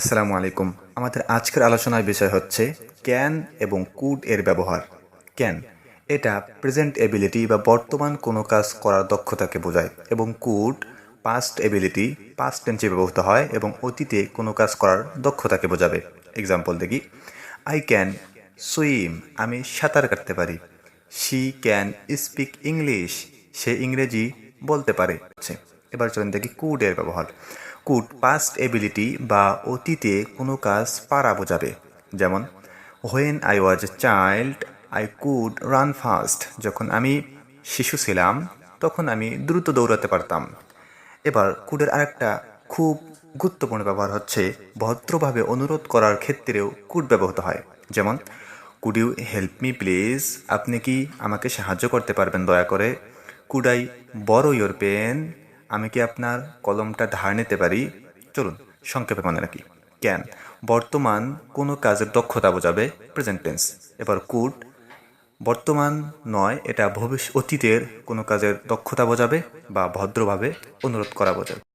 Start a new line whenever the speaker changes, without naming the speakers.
আসসালামু আলাইকুম। আমাদের আজকের আলোচনার বিষয় হচ্ছে ক্যান এবং কুড এর ব্যবহার। ক্যান, এটা প্রেজেন্ট এবিলিটি বা বর্তমান কোনো কাজ করার দক্ষতাকে বোঝায় এবং কুড, পাস্ট এবিলিটি, পাস্ট টেন্সে ব্যবহৃত হয় এবং অতীতে কোনো কাজ করার দক্ষতাকে বোঝাবে। এক্সাম্পল দেখি। আই ক্যান সুইম আমি সাঁতার কাটতে পারি। শি ক্যান স্পিক ইংলিশ সে ইংরেজি বলতে পারে। এবার চলেন দেখি কুড এর ব্যবহার। কুড পাস্ট এবিলিটি বা অতীতে কোনো কাজ পারা বোঝাবে। যেমন when I was a child I could run fast যখন আমি শিশু ছিলাম, তখন আমি দ্রুত দৌড়াতে পারতাম। এবার কুডের আরেকটা খুব গুরুত্বপূর্ণ ব্যবহার হচ্ছে ভদ্রভাবে অনুরোধ করার ক্ষেত্রেও কুড ব্যবহৃত হয়। যেমন could you help me please আপনি কি আমাকে সাহায্য করতে পারবেন দয়া করে? Could I borrow your pen আমি কি আপনার কলমটা ধার নিতে পারি? চলুন, সংক্ষেপে মনে রাখি। ক্যান বর্তমান কোনো কাজের দক্ষতা বোঝাবে প্রেজেন্ট টেন্স এবার কুড বর্তমান নয়, এটা ভবিষ্যৎ অতীতের কোনো কাজের দক্ষতা বোঝাবে বা ভদ্রভাবে অনুরোধ করা বোঝাবে।